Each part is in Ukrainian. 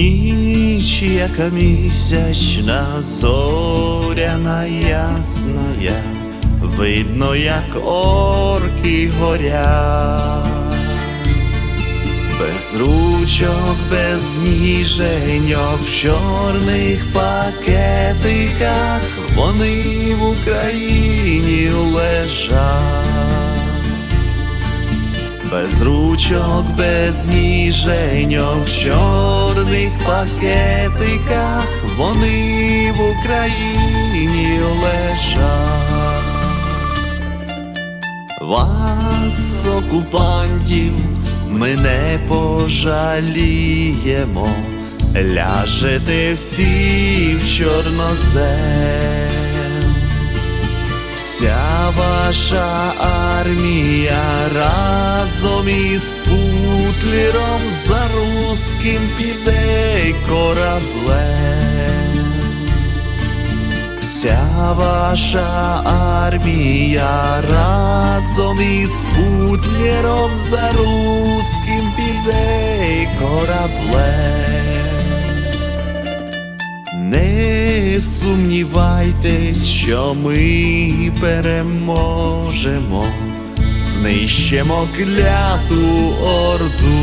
Ніч, яка місячна, зоряна ясная, видно, як орки горять. Без ручок, без ніженьок, в чорних пакетиках вони в Україні лежать. Без ручок, без ніженьок, в чорних пакетиках вони в Україні лежать. Вас, окупантів, ми не пожаліємо, ляжете всі в чорнозем. Вся ваша армія разом із Путлером за русським піде кораблем. Вся ваша армія разом із Путлером за русським піде кораблем. Не сумнівайтесь, що ми переможемо, знищимо кляту орду,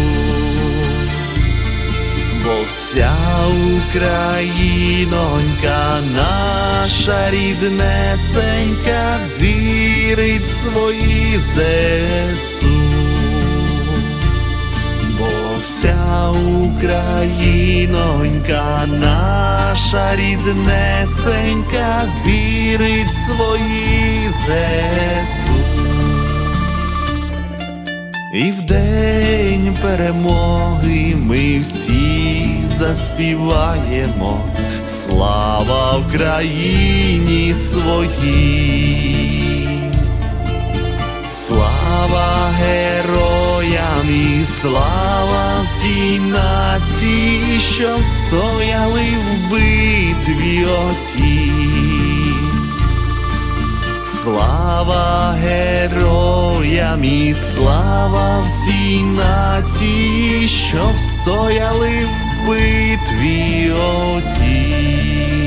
бо вся Українонька, наша ріднесенька, вірить свої ЗСУ. Бо вся Українонька, наша ріднесенька, вірить свої ЗСУ. І в день перемоги ми всі заспіваємо Слава Україні своїй. Слава героям і слава всій нації, що встояли в битві отій. Слава героям і слава всій нації, що встояли в битві отій.